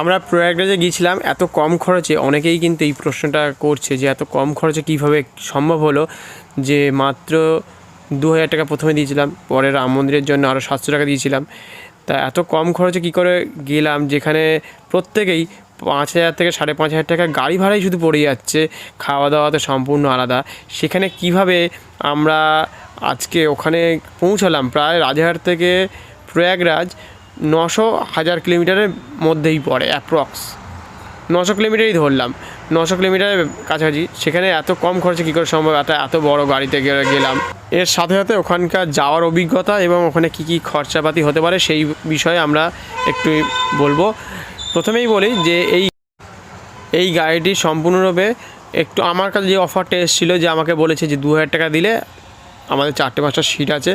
আমরা প্রয়াগরাজে গিয়েছিলাম, এত কম খরচে, অনেকেই কিন্তু এই প্রশ্নটা করছে যে এত কম খরচে কীভাবে সম্ভব হলো যে মাত্র দু হাজার টাকা প্রথমে দিয়েছিলাম, পরে রাম মন্দিরের জন্য আরও সাতশো টাকা দিয়েছিলাম। তা এত কম খরচে কী করে গেলাম, যেখানে প্রত্যেকেই পাঁচ হাজার থেকে সাড়ে পাঁচ হাজার টাকা গাড়ি ভাড়াই শুধু পড়ে যাচ্ছে খাওয়া দাওয়া তো সম্পূর্ণ আলাদা। সেখানে কীভাবে আমরা আজকে ওখানে পৌঁছালাম? প্রায় রাজারহাট থেকে প্রয়াগরাজ নশো হাজার কিলোমিটারের মধ্যেই পড়ে অ্যাপ্রক্স নশো কিলোমিটারই ধরলাম। নশো কিলোমিটারের কাছাকাছি। সেখানে এত কম খরচে কী করে সম্ভব? এত এত বড় গাড়িতে গেলাম। এর সাথে সাথে ওখানকার যাওয়ার অভিজ্ঞতা এবং ওখানে কী কী খরচাপাতি হতে পারে সেই বিষয়ে আমরা একটু বলব। প্রথমেই বলি যে এই এই গাড়িটি সম্পূর্ণরূপে একটু আমার কাছে যে অফারটা এসেছিল যে আমাকে বলেছে যে দু হাজার টাকা দিলে আমাদের চারটে পাঁচটা সিট আছে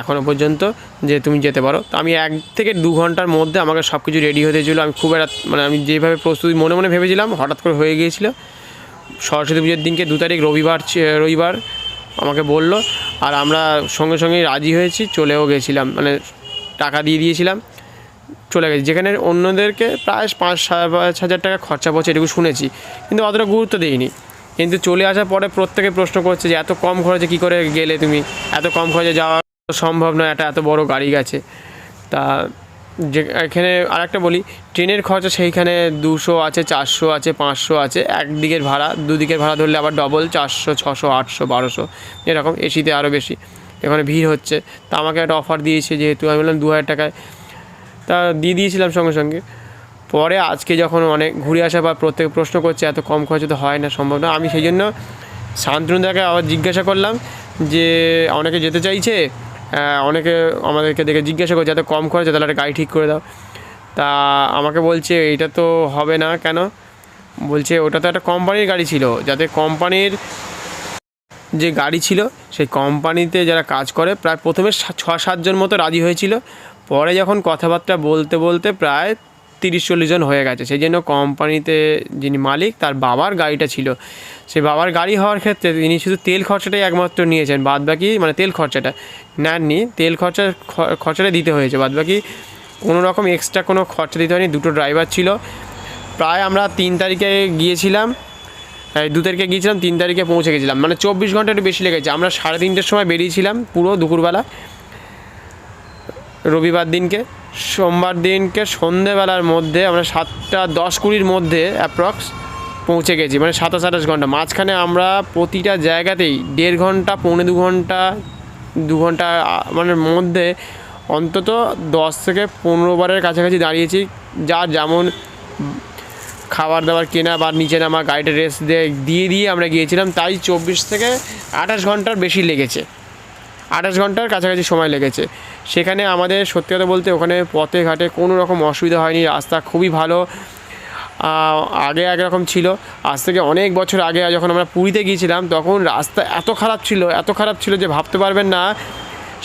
এখনও পর্যন্ত যে তুমি যেতে পারো। তো আমি এক থেকে দু ঘণ্টার মধ্যে আমাকে সব কিছু রেডি হতে ছিল। আমি খুব একটা মানে আমি যেভাবে প্রস্তুতি মনে মনে ভেবেছিলাম, হঠাৎ করে হয়ে গিয়েছিল। সরস্বতী পুজোর দিনকে দু তারিখ রবিবার রবিবার আমাকে বলল। আর আমরা সঙ্গে সঙ্গেই রাজি হয়েছি, চলেও গেছিলাম। মানে টাকা দিয়ে দিয়েছিলাম, চলে গেছি। যেখানে অন্যদেরকে প্রায় পাঁচ, সাড়ে পাঁচ হাজার টাকা খরচা পড়ছে এটুকু শুনেছি। কিন্তু অতটা গুরুত্ব দিইনি। কিন্তু চলে আসার পরে প্রত্যেকে প্রশ্ন করছে যে, এত কম খরচে কী করে গেলে তুমি? এত কম খরচে যাওয়া সম্ভব নয়, একটা এত বড় গাড়ি গেছে। তা যে, এখানে আরেকটা বলি, ট্রেনের খরচা সেইখানে দুশো আছে, চারশো আছে, পাঁচশো আছে, একদিকের ভাড়া, দুদিকের ভাড়া ধরলে আবার ডবল চারশো, ছশো, আটশো, বারোশো, এরকম এসিতে আরও বেশি। এখানে ভিড় হচ্ছে। তা আমাকে একটা অফার দিয়েছে যেহেতু, আমি বললাম দু হাজার টাকায়। তা দিয়ে দিয়েছিলাম সঙ্গে সঙ্গে। পরে আজকে যখন অনেক ঘুরে আসা বা প্রত্যেক প্রশ্ন করছে, এত কম খরচে তো হয় না, সম্ভব না। আমি সেই জন্য শান্তনুদাকে আবার জিজ্ঞাসা করলাম যে, অনেকে যেতে চাইছে? অনেকে আমাদেরকে দেখে জিজ্ঞাসা করছে যাতে কম খরচে তাহলে একটা গাড়ি ঠিক করে দাও। তা আমাকে বলছে এটা তো হবে না। কেন? বলছে, ওটা তো একটা কোম্পানির গাড়ি ছিল। যাতে কোম্পানির যে গাড়ি ছিল, সেই কোম্পানিতে যারা কাজ করে, প্রায় প্রথমে ছ সাতজন মতো রাজি হয়েছিল। পরে যখন কথাবার্তা বলতে বলতে প্রায় তিরিশ চল্লিশ জন হয়ে গেছে। সেই জন্য কোম্পানিতে যিনি মালিক, তার বাবার গাড়িটা ছিল। সে বাবার গাড়ি হওয়ার ক্ষেত্রে তিনি শুধু তেল খরচাটাই একমাত্র নিয়েছেন। বাদ বাকি মানে তেল খরচাটা নেননি। তেল খরচা খরচাটা দিতে হয়েছে। বাদ বাকি কোনো রকম এক্সট্রা কোনো খরচা দিতে হয়নি। দুটো ড্রাইভার ছিল। প্রায় আমরা তিন তারিখে গিয়েছিলাম। দু তারিখে গিয়েছিলাম, তিন তারিখে পৌঁছে গেছিলাম। মানে চব্বিশ ঘণ্টা একটু বেশি লেগেছে। আমরা সাড়ে তিনটের সময় বেরিয়েছিলাম পুরো দুপুরবেলা, রবিবার দিনকে। সোমবার দিনকে সন্ধেবেলার মধ্যে আমরা সাতটা দশ কুড়ির মধ্যে অ্যাপ্রক্স পৌঁছে গেছি মানে সাতাশ আঠাশ ঘণ্টা। মাঝখানে আমরা প্রতিটা জায়গাতেই দেড় ঘণ্টা, পৌনে দু ঘণ্টা দু ঘণ্টা মানে মধ্যে অন্তত দশ থেকে পনেরো বারের কাছাকাছি দাঁড়িয়েছি। যা যেমন খাবার দাবার কেনা বা নিচে নামা গাড়িটা রেস্ট দিয়ে দিয়ে দিয়ে আমরা গিয়েছিলাম, তাই চব্বিশ থেকে আঠাশ ঘণ্টার বেশি লেগেছে। আঠাশ ঘণ্টার কাছাকাছি সময় লেগেছে। সেখানে আমাদের সত্যি কথা বলতে ওখানে পথে ঘাটে কোনো রকম অসুবিধা হয়নি, রাস্তা খুবই ভালো। আগে একরকম ছিল, আজ থেকে অনেক বছর আগে যখন আমরা পুরীতে গিয়েছিলাম তখন রাস্তা এত খারাপ ছিল, এত খারাপ ছিল যে ভাবতে পারবেন না।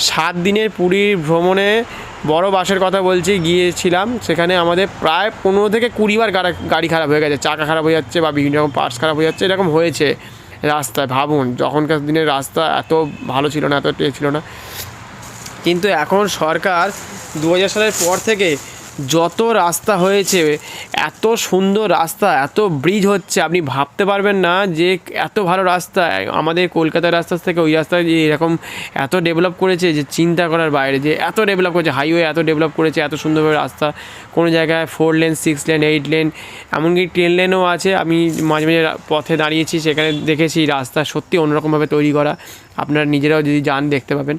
সাত দিনের পুরীর ভ্রমণে বড় বাসের কথা বলছি, গিয়েছিলাম। সেখানে আমাদের প্রায় পনেরো থেকে কুড়িবার গাড়ি খারাপ হয়ে গেছে, চাকা খারাপ হয়ে যাচ্ছে বা বিভিন্ন রকম পার্টস খারাপ হয়ে যাচ্ছে, এরকম হয়েছে। রাস্তায় ভাবুন, যখনকার দিনের রাস্তা এত ভালো ছিল না, এত ছিল না। কিন্তু এখন সরকার দু হাজার সালের পর থেকে যত রাস্তা হয়েছে, এত সুন্দর রাস্তা, এত ব্রিজ হচ্ছে, আপনি ভাবতে পারবেন না যে এত ভালো রাস্তা, আমাদের কলকাতার রাস্তা থেকে ওই রাস্তায় যে এরকম এত ডেভেলপ করেছে যে চিন্তা করার বাইরে, যে এত ডেভেলপ করেছে হাইওয়ে এত ডেভেলপ করেছে, এত সুন্দরভাবে রাস্তা, কোনো জায়গায় four lane six lane eight lane এমনকি টেন লেনও আছে, আমি মাঝে মাঝে পথে দাঁড়িয়েছি, সেখানে দেখেছি রাস্তা সত্যি অন্যরকমভাবে তৈরি করা, আপনারা নিজেরাও যদি যান দেখতে পাবেন।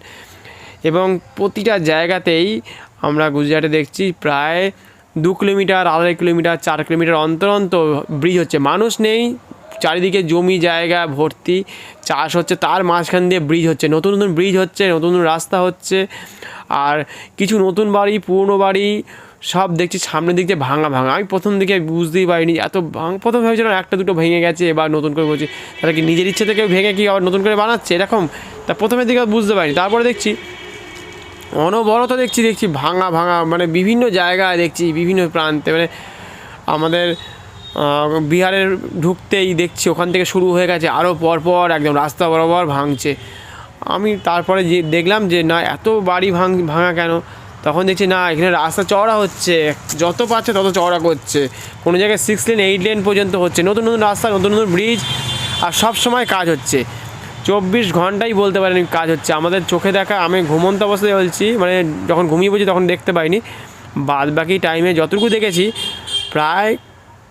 এবং প্রতিটা জায়গাতেই আমরা গুজরাটে দেখছি প্রায় দু কিলোমিটার, আড়াই কিলোমিটার, চার কিলোমিটার অন্তর অন্তর ব্রিজ হচ্ছে। মানুষ নেই, চারিদিকে জমি, জায়গা, ভর্তি, চাষ হচ্ছে, তার মাঝখান দিয়ে ব্রিজ হচ্ছে। নতুন নতুন ব্রিজ হচ্ছে, নতুন নতুন রাস্তা হচ্ছে, আর কিছু নতুন বাড়ি, পুরনো বাড়ি, সব দেখছি সামনের দিক দিয়ে ভাঙা ভাঙা। আমি প্রথম দিকে বুঝতেই পারিনি, এত ভাঙ, প্রথম ভেবেছিলাম একটা দুটো ভেঙে গেছে, এবার নতুন করে বলছি তারা কি নিজের ইচ্ছে থেকে ভেঙে কি আবার নতুন করে বানাচ্ছে? এরকম। তা প্রথমের দিকে বুঝতে পারিনি, তারপরে দেখছি অনবরত দেখছি দেখছি ভাঙা ভাঙা মানে বিভিন্ন জায়গায় দেখছি, বিভিন্ন প্রান্তে মানে আমাদের বিহারের ঢুকতেই দেখছি, ওখান থেকে শুরু হয়ে গেছে আরও পরপর একদম রাস্তা বরাবর ভাঙছে। আমি তারপরে যে দেখলাম যে, না, এত বাড়ি ভাঙ, ভাঙা কেন? তখন দেখছি, না, এখানে রাস্তা চওড়া হচ্ছে, যত পাচ্ছে তত চওড়া করছে। কোনো জায়গায় সিক্স লেন এইট লেন পর্যন্ত হচ্ছে, নতুন নতুন রাস্তা, নতুন নতুন ব্রিজ আর সব সময় কাজ হচ্ছে। চব্বিশ ঘন্টাই বলতে পারেন কাজ হচ্ছে। আমাদের চোখে দেখা, আমি ঘুমন্ত অবস্থায় বলছি মানে যখন ঘুমিয়ে পড়ছি তখন দেখতে পাইনি। বাদ বাকি টাইমে যতটুকু দেখেছি, প্রায়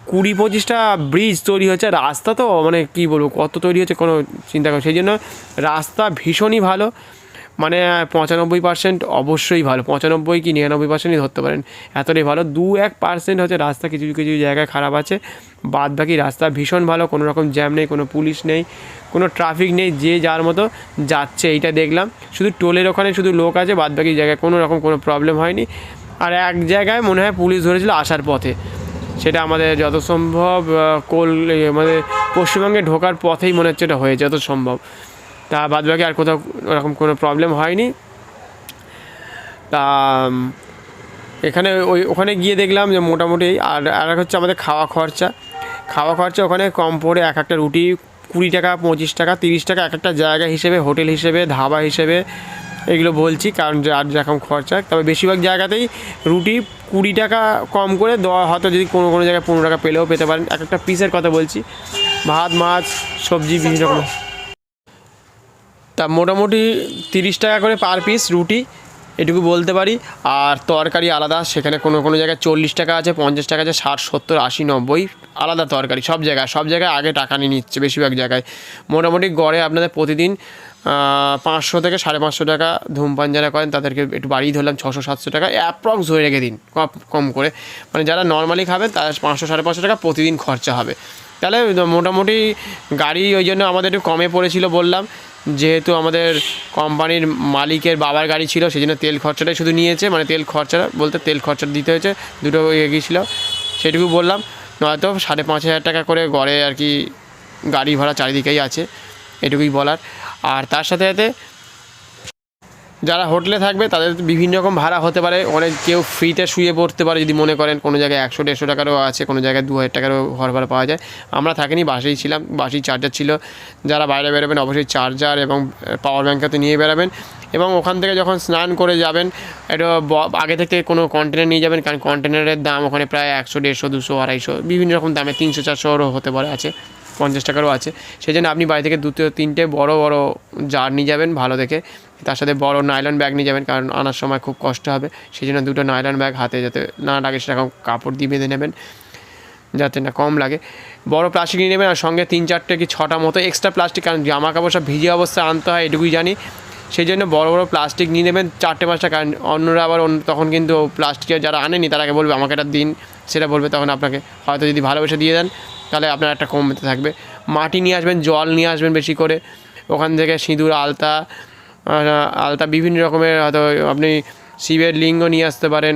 কুড়ি পঁচিশটা ব্রিজ তৈরি হচ্ছে রাস্তা তো মানে কি বলব, কত তৈরি হচ্ছে কোনো চিন্তা করো সেই জন্য রাস্তা ভীষণই ভালো। মানে পঁচানব্বই পার্সেন্ট অবশ্যই ভালো। পঁচানব্বই কি নিরানব্বই পার্সেন্টই ধরতে পারেন। এতটাই ভালো। দু এক পার্সেন্ট হচ্ছে রাস্তা কিছু কিছু জায়গায় খারাপ আছে। বাদ বাকি রাস্তা ভীষণ ভালো। কোনো রকম জ্যাম নেই, কোনো পুলিশ নেই, কোনো ট্রাফিক নেই, যে যার মতো যাচ্ছে, এইটা দেখলাম। শুধু টোলের ওখানে শুধু লোক আছে বাদ বাকি জায়গায় কোনো রকম কোনো প্রবলেম হয়নি। আর এক জায়গায় মনে হয় পুলিশ ধরেছিল আসার পথে। সেটা আমাদের যত সম্ভব কোল আমাদের পশ্চিমবঙ্গে ঢোকার পথেই মনে হচ্ছে এটা হয়েছে, যত সম্ভব। তা বাদ বাকি আর কোথাও ওরকম কোনো প্রবলেম হয়নি। তা এখানে ওই, ওখানে গিয়ে দেখলাম যে মোটামুটি আর আর হচ্ছে আমাদের খাওয়া খরচা। খাওয়া খরচা ওখানে কম পড়ে এক একটা রুটি কুড়ি টাকা, পঁচিশ টাকা, তিরিশ টাকা, এক একটা জায়গা হিসেবে, হোটেল হিসেবে, ধাবা হিসেবে এগুলো বলছি কারণ যার যেরকম খরচা। তবে বেশিরভাগ জায়গাতেই রুটি কুড়ি টাকা কম করে দেওয়া হয়তো যদি কোনো কোনো জায়গায় পনেরো টাকা পেলেও পেতে পারেন। এক একটা পিসের কথা বলছি। ভাত, মাছ, সবজি, বিভিন্ন রকম। তা মোটামুটি তিরিশ টাকা করে পার পিস রুটি, এটুকু বলতে পারি। আর তরকারি আলাদা, সেখানে কোনো কোনো জায়গায় চল্লিশ টাকা আছে, পঞ্চাশ টাকা আছে, ষাট, সত্তর, আশি, নব্বই, আলাদা তরকারি সব জায়গায় সব জায়গায় আগে টাকা নিয়ে নিচ্ছে বেশিরভাগ জায়গায়। মোটামুটি গড়ে আপনাদের প্রতিদিন পাঁচশো থেকে সাড়ে পাঁচশো টাকা ধূমপান যারা করেন, তাদেরকে একটু বাড়িয়ে ধরলাম, ছশো, সাতশো টাকা, অ্যাপ্রক্স ধরে রেখে দিন, কম- কম করে। মানে যারা নর্মালি খাবেন তাদের পাঁচশো, সাড়ে পাঁচশো টাকা প্রতিদিন খরচা হবে। তাহলে মোটামুটি গাড়ি ওই জন্য আমাদের একটু কমে পড়েছিল বললাম যেহেতু আমাদের কোম্পানির মালিকের বাবার গাড়ি ছিল সেই জন্য তেল খরচাটাই শুধু নিয়েছে মানে তেল খরচাটা বলতে তেল খরচা দিতে হয়েছে, দুটো গিয়েছিল, সেটুকু বললাম। নয়তো সাড়ে পাঁচ হাজার টাকা করে গড়ে আর কি গাড়ি ভাড়া চারিদিকেই আছে, এটুকুই বলার। আর তার সাথে সাথে যারা হোটেলে থাকবে, তাদের বিভিন্ন রকম ভাড়া হতে পারে। অনেক কেউ ফ্রিতে শুয়ে পড়তে পারে যদি মনে করেন, কোনো জায়গায় একশো, দেড়শো টাকারও আছে, কোনো জায়গায় দু হাজার টাকারও ঘর ভাড়া পাওয়া যায়। আমরা থাকিনি, বাসেই ছিলাম, বাসেই চার্জার ছিল। যারা বাইরে বেরোবেন, অবশ্যই চার্জার এবং পাওয়ার ব্যাঙ্কটা নিয়ে বেরাবেন। এবং ওখান থেকে যখন স্নান করে যাবেন এটা আগে থেকে কোনো কন্টেনার নিয়ে যাবেন, কারণ কন্টেনারের দাম ওখানে প্রায় একশো, দেড়শো, দুশো, আড়াইশো, বিভিন্ন রকম দামে তিনশো চারশোরও হতে পারে, আছে। পঞ্চাশ টাকারও আছে। সেই জন্য আপনি বাড়ি থেকে দুটো, তিনটে বড় বড় জার নিয়ে যাবেন ভালো দেখে। তার সাথে বড় নাইলন ব্যাগ নিয়ে যাবেন কারণ আনার সময় খুব কষ্ট হবে। সেই জন্য দুটো নাইলন ব্যাগ হাতে যাতে না লাগে সেরকম কাপড় দিয়ে বেঁধে নেবেন, যাতে না কম লাগে। বড় প্লাস্টিক নিয়ে নেবেন আর সঙ্গে তিন, চারটে কি ছটা মতো এক্সট্রা প্লাস্টিক কারণ জামা কাপড় সব ভিজে অবস্থায় আনতে হয়, এটুকুই জানি। সেই জন্য বড় বড় প্লাস্টিক নিয়ে নেবেন চারটে, পাঁচটা, কারণ অন্যরা আবার অন্য তখন কিন্তু প্লাস্টিকের যারা আনেনি তারাকে বলবে, আমাকে একটা দিন। সেটা বলবে, তখন আপনাকে হয়তো যদি ভালোবেসে দিয়ে দেন তাহলে আপনার একটা কমতে থাকবে। মাটি নিয়ে আসবেন, জল নিয়ে আসবেন বেশি করে। ওখান থেকে সিঁদুর, আলতা আলতা বিভিন্ন রকমের হয়তো আপনি শিবের লিঙ্গ নিয়ে আসতে পারেন,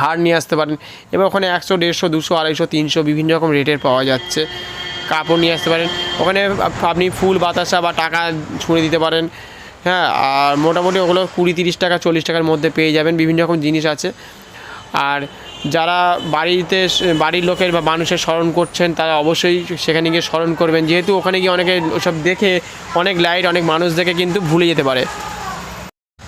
হার নিয়ে আসতে পারেন। এবার ওখানে একশো, দেড়শো, দুশো, আড়াইশো, তিনশো বিভিন্ন রকম রেটের পাওয়া যাচ্ছে। কাপড় নিয়ে আসতে পারেন। ওখানে আপনি ফুল, বাতাসা বা টাকা ছুঁড়ে দিতে পারেন। হ্যাঁ আর মোটামুটি ওগুলো কুড়ি, তিরিশ টাকা, চল্লিশ টাকার মধ্যে পেয়ে যাবেন। বিভিন্ন রকম জিনিস আছে। আর যারা বাড়িতে বাড়ির লোকের বা মানুষের স্মরণ করছেন, তারা অবশ্যই সেখানে গিয়ে স্মরণ করবেন। যেহেতু ওখানে গিয়ে অনেকে ওসব দেখে, অনেক লাইট অনেক মানুষ দেখে কিন্তু ভুলে যেতে পারে।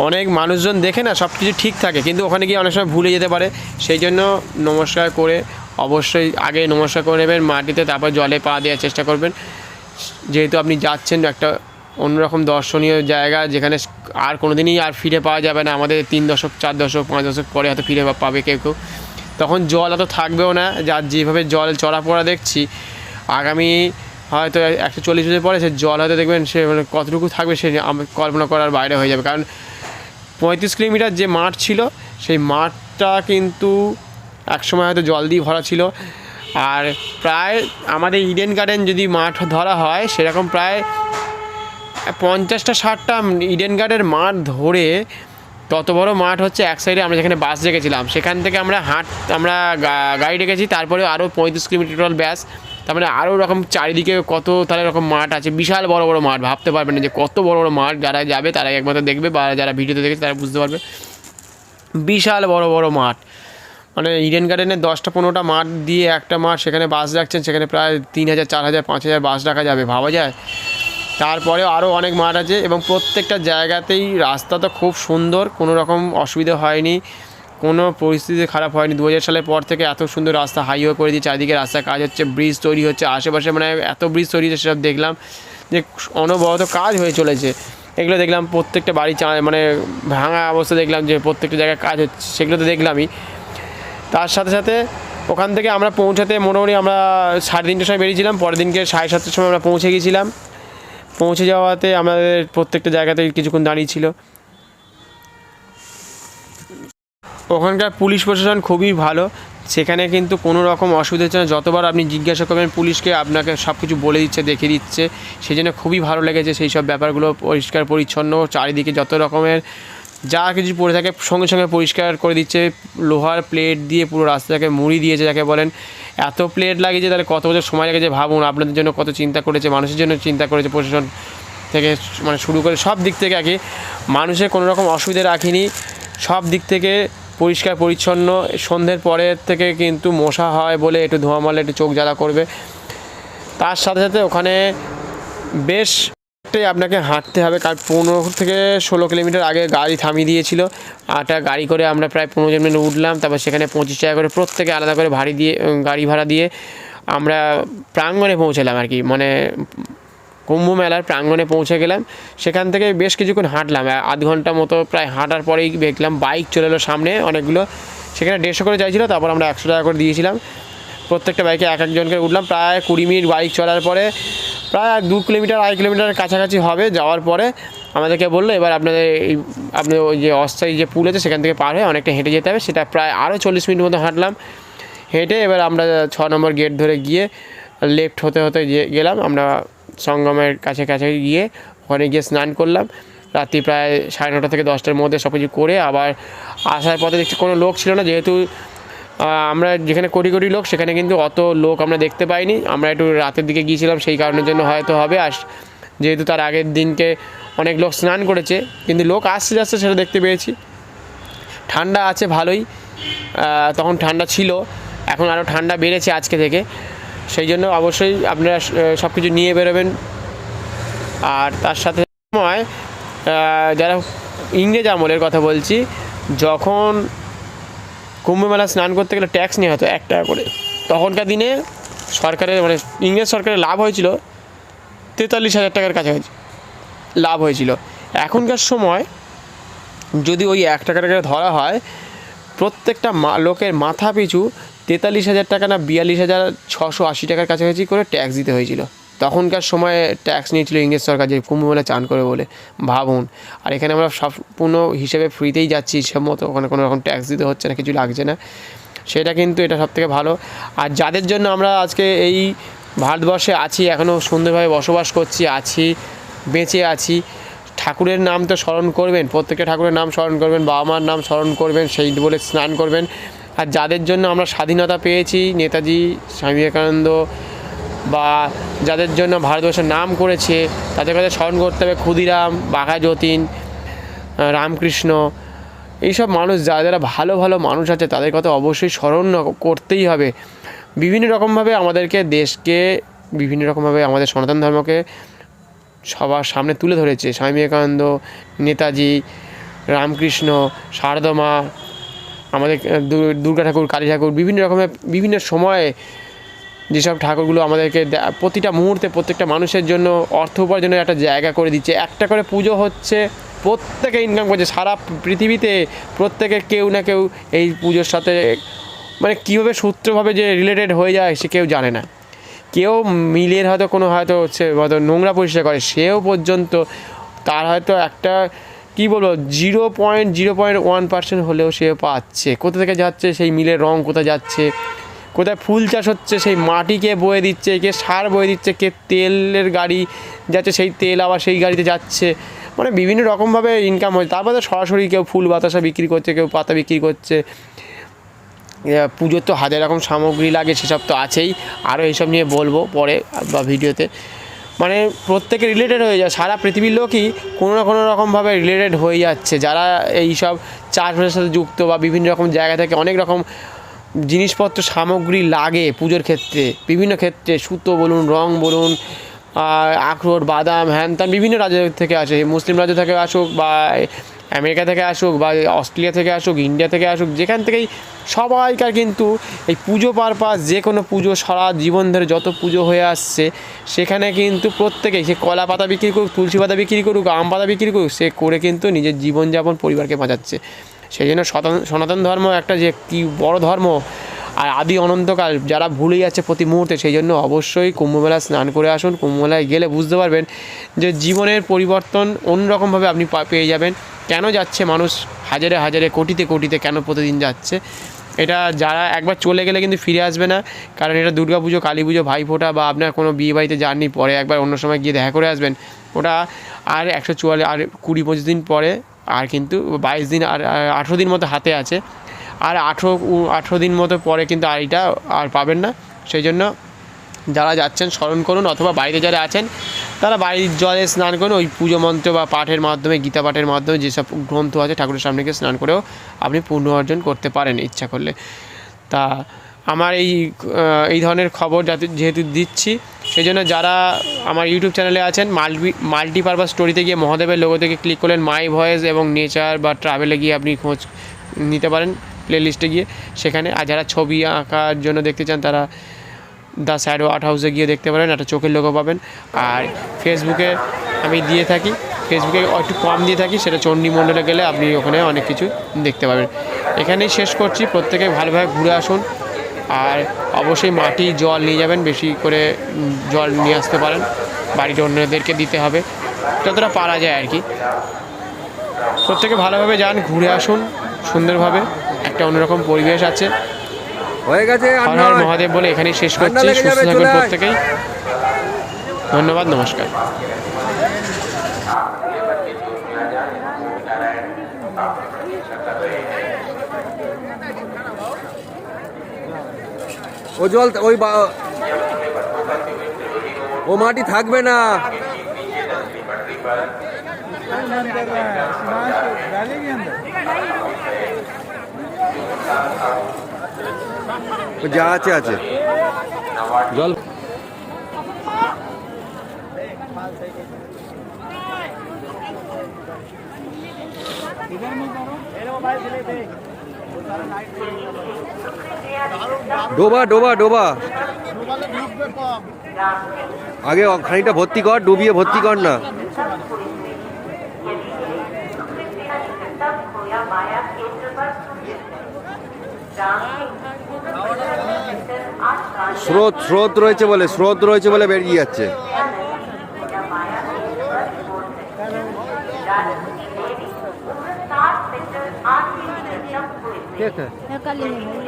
অনেক মানুষজন দেখে না সব কিছু ঠিক থাকে, কিন্তু ওখানে গিয়ে অনেক সময় ভুলে যেতে পারে। সেই জন্য নমস্কার করে অবশ্যই আগে নমস্কার করে নেবেন মাটিতে, তারপর জলে পা দেওয়ার চেষ্টা করবেন। যেহেতু আপনি যাচ্ছেন একটা অন্যরকম দর্শনীয় জায়গা, যেখানে আর কোনো দিনই আর ফিরে পাওয়া যাবে না। আমাদের তিন দশক, চার দশক, পাঁচ দশক পরে হয়তো ফিরে পাবে কেউ কেউ। তখন জল অত থাকবেও না, যার যেভাবে জল চড়া পড়া দেখছি, আগামী হয়তো একশো চল্লিশ বছর পরে সে জল হয়তো দেখবেন সে মানে কতটুকু থাকবে সে কল্পনা করার বাইরে হয়ে যাবে। কারণ পঁয়ত্রিশ কিলোমিটার যে মাঠ ছিল, সেই মাঠটা কিন্তু একসময় হয়তো জল দিয়ে ভরা ছিল। আর প্রায় আমাদের ইডেন গার্ডেন যদি মাঠ ধরা হয়, সেরকম প্রায় পঞ্চাশটা, ষাটটা ইডেন গার্ডের মাঠ ধরে তত বড় মাঠ হচ্ছে এক সাইডে আমরা যেখানে বাস রেখেছিলাম, সেখান থেকে আমরা হাঁট, আমরা গাড়ি রেখেছি তারপরে আরও পঁয়ত্রিশ কিলোমিটার টোটাল ব্যাস। তার মানে আরও রকম চারিদিকে কত তাহলে রকম মাঠ আছে, বিশাল বড় বড় মাঠ, ভাবতে পারবেন না যে কত বড় বড় মাঠ, যারা যাবে তারা একমাত্র দেখবে বা যারা ভিডিওতে দেখেছে তারা বুঝতে পারবে। বিশাল বড় বড় মাঠ। মানে ইডেন গার্ডেনের দশটা পনেরোটা মাঠ দিয়ে একটা মাঠ, সেখানে বাস রাখছেন, সেখানে প্রায় তিন হাজার, চার হাজার, পাঁচ হাজার বাস রাখা যাবে, ভাবা যায়? তারপরেও আরও অনেক মাঠ আছে এবং প্রত্যেকটা জায়গাতেই রাস্তা তো খুব সুন্দর, কোনো রকম অসুবিধা হয়নি, কোনো পরিস্থিতি খারাপ হয়নি। দু হাজার সালের পর থেকে এত সুন্দর রাস্তা হাইওয়ে করে দিয়ে চারিদিকে রাস্তার কাজ হচ্ছে ব্রিজ তৈরি হচ্ছে, আশেপাশে মানে এত ব্রিজ তৈরি হচ্ছে সেসব দেখলাম, যে অনবরত কাজ হয়ে চলেছে। এগুলো দেখলাম প্রত্যেকটা বাড়ি চা মানে ভাঙা অবস্থা দেখলাম যে প্রত্যেকটা জায়গায় কাজ হচ্ছে, সেগুলো তো দেখলামই। তার সাথে সাথে ওখান থেকে আমরা পৌঁছাতে মোটামুটি আমরা সাড়ে তিনটের সময় বেরিয়েছিলাম, পরের দিনকে সাড়ে সাতটার সময় আমরা পৌঁছে গেছিলাম। পৌঁছে যাওয়াতে আমাদের প্রত্যেকটা জায়গাতে কিছুক্ষণ দাঁড়িয়ে ছিল। ওখানকার পুলিশ প্রশাসন খুবই ভালো। সেখানে কিন্তু কোনো রকম অসুবিধা হচ্ছে না। যতবার আপনি জিজ্ঞাসা করবেন, পুলিশকে আপনাকে সব কিছু বলে দিচ্ছে দেখে দিচ্ছে। সেই জন্য খুবই ভালো লেগেছে সেই সব ব্যাপারগুলো পরিষ্কার, পরিচ্ছন্ন, চারিদিকে যত রকমের যা কিছু পড়ে থাকে সঙ্গে সঙ্গে পরিষ্কার করে দিচ্ছে, লোহার প্লেট দিয়ে পুরো রাস্তাটাকে মুড়ি দিয়েছে যাকে বলেন। এত প্লেট লাগিয়েছে, তাহলে কত বছর সময় লেগেছে ভাবুন? আপনাদের জন্য কত চিন্তা করেছে, মানুষের জন্য চিন্তা করেছে, প্রশাসন থেকে মানে শুরু করে সব দিক থেকে কি। মানুষের কোনো রকম অসুবিধা রাখিনি। সব দিক থেকে পরিষ্কার, পরিচ্ছন্ন। সন্ধ্যের পরের থেকে কিন্তু মশা হয় বলে একটু ধোঁয়া মারলে একটু চোখ জ্বালা করবে। তার সাথে সাথে ওখানে বেশ একটাই আপনাকে হাঁটতে হবে। কারণ পনেরো থেকে ষোলো কিলোমিটার আগে গাড়ি থামিয়ে দিয়েছিল। আটা গাড়ি করে আমরা প্রায় পনেরো জন উঠলাম। তারপর সেখানে পঁচিশ টাকা করে প্রত্যেকে আলাদা করে ভাড়ি দিয়ে গাড়ি ভাড়া দিয়ে আমরা প্রাঙ্গণে পৌঁছালাম আর কি। মানে কুম্ভ মেলার প্রাঙ্গণে পৌঁছে গেলাম। সেখান থেকে বেশ কিছুক্ষণ হাঁটলাম। আধ ঘণ্টা মতো প্রায় হাঁটার পরেই দেখলাম বাইক চলে এলো সামনে অনেকগুলো। সেখানে দেড়শো করে চাইছিলো, তারপর আমরা একশো টাকা করে দিয়েছিলাম। প্রত্যেকটা বাইকে এক একজনকে উঠলাম। প্রায় কুড়ি মিনিট বাইক চলার পরে প্রায় দু কিলোমিটার, আড়াই কিলোমিটার কাছাকাছি হবে, যাওয়ার পরে আমাদেরকে বলল, এবার আপনাদের এই, আপনাদের ওই যে অস্থায়ী যে পুল আছে, সেখান থেকে পার হয়ে অনেকটা হেঁটে যেতে হবে। সেটা প্রায় আরও চল্লিশ মিনিট মতো হাঁটলাম। হেঁটে এবার আমরা ছ নম্বর গেট ধরে গিয়ে লেফট হতে হতে গেলাম। আমরা সঙ্গমের কাছে কাছে গিয়ে ওখানে গিয়ে স্নান করলাম। রাত্রি প্রায় সাড়ে নটা থেকে দশটার মধ্যে সব কিছু করে আবার আসার পথে দেখছি কোনো লোক ছিল না। যেহেতু আমরা যেখানে কোটি কোটি লোক, সেখানে কিন্তু অত লোক আমরা দেখতে পাইনি। আমরা একটু রাতের দিকে গিয়েছিলাম, সেই কারণের জন্য হয়তো হবে। আর যেহেতু তার আগের দিনকে অনেক লোক স্নান করেছে, কিন্তু লোক আসছে যাচ্ছে সেটা দেখতে পেয়েছি। ঠান্ডা আছে ভালোই। তখন ঠান্ডা ছিল, এখন আরও ঠান্ডা বেড়েছে আজকে থেকে। সেই জন্য অবশ্যই আপনারা সব কিছু নিয়ে বেরোবেন। আর তার সাথে সময় যারা ইংরেজ আমলের কথা বলছি, যখন কুম্ভ মেলা স্নান করতে গেলে ট্যাক্স নেওয়া হতো এক টাকা করে। তখনকার দিনে সরকারের মানে ইংরেজ সরকারের লাভ হয়েছিল তেতাল্লিশ হাজার টাকার কাছাকাছি। লাভ হয়েছিল। এখনকার সময় যদি ওই এক টাকা টাকা ধরা হয়, প্রত্যেকটা মা, লোকের মাথা পিছু তেতাল্লিশ হাজার টাকা না বিয়াল্লিশ হাজার ছশো আশি টাকার কাছাকাছি করে ট্যাক্স দিতে হয়েছিল। তখনকার সময়ে ট্যাক্স নিয়েছিল ইংরেজ সরকার যে কুম্ভমেলা চান করে বলে, ভাবুন। আর এখানে আমরা সম্পূর্ণ হিসেবে ফ্রিতেই যাচ্ছি সব মতো ওখানে কোনো রকম ট্যাক্স দিতে হচ্ছে না, কিছু লাগছে না। সেটা কিন্তু এটা সবথেকে ভালো। আর যাদের জন্য আমরা আজকে এই ভারতবর্ষে আছি এখনও সুন্দরভাবে বসবাস করছি, আছি, বেঁচে আছি, ঠাকুরের নাম তো স্মরণ করবেন, প্রত্যেকটা ঠাকুরের নাম স্মরণ করবেন, বাবা মার নাম স্মরণ করবেন, সেই বলে স্নান করবেন। আর যাদের জন্য আমরা স্বাধীনতা পেয়েছি, নেতাজি স্বামী বিবেকানন্দ বা যাদের জন্য ভারতবর্ষের নাম করেছে, তাদের কথা স্মরণ করতে হবে ক্ষুদিরাম, বাঘা যতীন রামকৃষ্ণ। এইসব মানুষ যারা যারা ভালো ভালো মানুষ আছে, তাদের কথা অবশ্যই স্মরণ করতেই হবে। বিভিন্ন রকমভাবে আমাদেরকে দেশকে, বিভিন্ন রকমভাবে আমাদের সনাতন ধর্মকে সবার সামনে তুলে ধরেছে। স্বামী বিবেকানন্দ, নেতাজি, রামকৃষ্ণ শারদমা আমাদের দুর্গা ঠাকুর, কালী ঠাকুর, বিভিন্ন রকমের, বিভিন্ন সময়ে যেসব ঠাকুরগুলো আমাদেরকে প্রতিটা মুহূর্তে প্রত্যেকটা মানুষের জন্য অর্থ উপার্জনের একটা জায়গা করে দিচ্ছে। একটা করে পুজো হচ্ছে, প্রত্যেকে ইনকাম করছে। সারা পৃথিবীতে প্রত্যেকে কেউ না কেউ এই পুজোর সাথে মানে কীভাবে সূত্রভাবে যে রিলেটেড হয়ে যায় সে কেউ জানে না। কেউ মিলিয়ে হয়তো কোনো হয়তো হচ্ছে, হয়তো নোংরা পরিষ্কার করে, সেও পর্যন্ত তার হয়তো একটা, কী বলব zero point zero point one percent হলেও সে পাচ্ছে। কোথা থেকে যাচ্ছে, সেই মিলের রং কোথায় যাচ্ছে? কোথায় ফুল চাষ হচ্ছে, সেই মাটিকে বয়ে দিচ্ছে, কে সার বয়ে দিচ্ছে, কে তেলের গাড়ি যাচ্ছে, সেই তেল আবার সেই গাড়িতে যাচ্ছে। মানে বিভিন্ন রকমভাবে ইনকাম হচ্ছে। তারপরে সরাসরি কেউ ফুল বাতাসা বিক্রি করছে, কেউ পাতা বিক্রি করছে। পুজোর তো হাজার রকম সামগ্রী লাগে, সেসব তো আছেই। আরও এইসব নিয়ে বলব পরে বা ভিডিওতে। মানে প্রত্যেকে রিলেটেড হয়ে যায়। সারা পৃথিবীর লোকই কোনো না কোনো রকমভাবে রিলেটেড হয়ে যাচ্ছে। যারা এই সব চাষবাসের সাথে যুক্ত বা বিভিন্ন রকম জায়গা থেকে অনেক রকম জিনিসপত্র, সামগ্রী লাগে পুজোর ক্ষেত্রে, বিভিন্ন ক্ষেত্রে, সুতো বলুন, রং বলুন, আর আখরোট, বাদাম হ্যান ত্যান বিভিন্ন রাজ্য থেকে আসে। মুসলিম রাজ্য থেকে আসুক বা আমেরিকা থেকে আসুক বা অস্ট্রেলিয়া থেকে আসুক, ইন্ডিয়া থেকে আসুক, যেখান থেকেই সবাইকার কিন্তু এই পুজো পারপাস, যে কোনো পুজো, সারা জীবন ধরে যত পুজো হয়ে আসছে, সেখানে কিন্তু প্রত্যেকেই সে কলা পাতা বিক্রি করুক, তুলসী পাতা বিক্রি করুক, আম পাতা বিক্রি করুক, সে করে কিন্তু নিজের জীবনযাপন পরিবারকে বাঁচাচ্ছে। সেই জন্য সনাতন ধর্ম একটা যে কি বড় ধর্ম, আর আদি অনন্তকাল যারা ভুলে যাচ্ছে প্রতি মুহূর্তে, সেই জন্য অবশ্যই কুম্ভমেলায় স্নান করে আসুন। কুম্ভমেলায় গেলে বুঝতে পারবেন যে জীবনের পরিবর্তন অন্যরকমভাবে আপনি পেয়ে যাবেন। কেন যাচ্ছে মানুষ হাজারে হাজারে, কোটিতে কোটিতে কেন প্রতিদিন যাচ্ছে? এটা যারা একবার চলে গেলে কিন্তু ফিরে আসবে না। কারণ এটা দুর্গা পুজো, কালী পুজো, ভাইফোঁটা বা আপনার কোনো বিয়ে বাড়িতে যাননি, পরে একবার অন্য সময় গিয়ে দেখা করে আসবেন। ওটা আর একশো চুয়াল্লিশ, আর কুড়ি, পঁচিশ দিন পরে আর কিন্তু বাইশ দিন আর আঠেরো দিন মতো হাতে আছে। আর আঠেরো আঠেরো দিন মতো পরে কিন্তু আর এটা আর পাবেন না। সেই জন্য যারা যাচ্ছেন স্মরণ করুন, অথবা বাড়িতে যারা আছেন, তারা বাড়ির জলে স্নান করুন। ওই পুজো মন্ত্র বা পাঠের মাধ্যমে, গীতা পাঠের মাধ্যমে যেসব গ্রন্থ আছে, ঠাকুরের সামনে গিয়ে স্নান করেও আপনি পুণ্য অর্জন করতে পারেন ইচ্ছা করলে। তা আমার এই এই ধরনের খবর যাতে যেহেতু দিচ্ছি, সেই জন্য যারা আমার ইউটিউব চ্যানেলে আছেন, মাল্টি, মাল্টিপারপাস স্টোরিতে গিয়ে মহাদেবের লোগো থেকে ক্লিক করলেন মাই ভয়েস এবং নেচার বা ট্রাভেলে গিয়ে আপনি খোঁজ নিতে পারেন প্লে লিস্টে গিয়ে সেখানে। আর যারা ছবি আঁকার জন্য দেখতে চান, তারা দ্য স্যাডো আর্ট হাউসে গিয়ে দেখতে পারেন, একটা চোখের লোগো পাবেন। আর ফেসবুকে আমি দিয়ে থাকি ফেসবুকে একটু কম দিয়ে থাকি, সেটা চণ্ডী মণ্ডলে গেলে আপনি ওখানে অনেক কিছু দেখতে পাবেন। এখানেই শেষ করছি, প্রত্যেকে ভালোভাবে ঘুরে আসুন। আর অবশ্যই মাটি জল নিয়ে যাবেন বেশি করে জল নিয়ে আসতে পারেন। বাড়ির অন্যদেরকে দিতে হবে। যতটা পারা যায় আর কি। প্রত্যেকে ভালোভাবে যান ঘুরে আসুন সুন্দরভাবে। একটা অন্যরকম পরিবেশ আছে। হয়ে গেছে। মহাদেব বলে এখানেই শেষ করছি। সুস্থ আয়। প্রত্যেকেই। ধন্যবাদ নমস্কার। ও জল ওই বা- ও মাটি থাকবে না। যা আছে আছে। জল। ডোবা ডোবা ডোবা। আগে খানিকটা ভর্তি কর, ডুবিয়ে ভর্তি কর না। স্রোত স্রোত রয়েছে বলে, স্রোত রয়েছে বলে বেরিয়ে যাচ্ছে। काली नहीं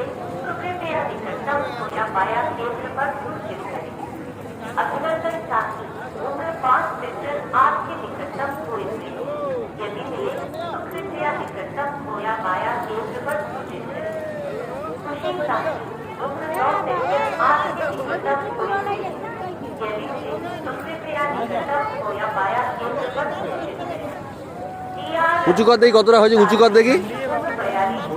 উঁচু কর দেখি কতটা হয়েছে উঁচু কর দেখি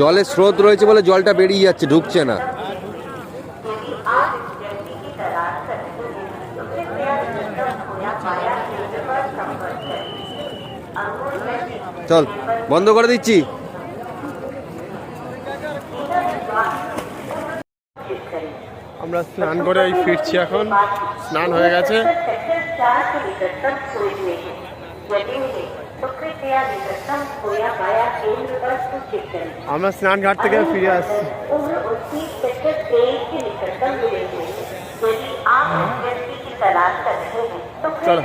জলের স্রোত রয়েছে বলে জলটা বেরিয়ে যাচ্ছে, ঢুকছে না। চল, বন্ধ করে দিচ্ছি। আমরা স্নান করে এই ফিরছি এখন। স্নান হয়ে গেছে। আমরা স্নান ঘাট থেকে ফিরে আসছি চলো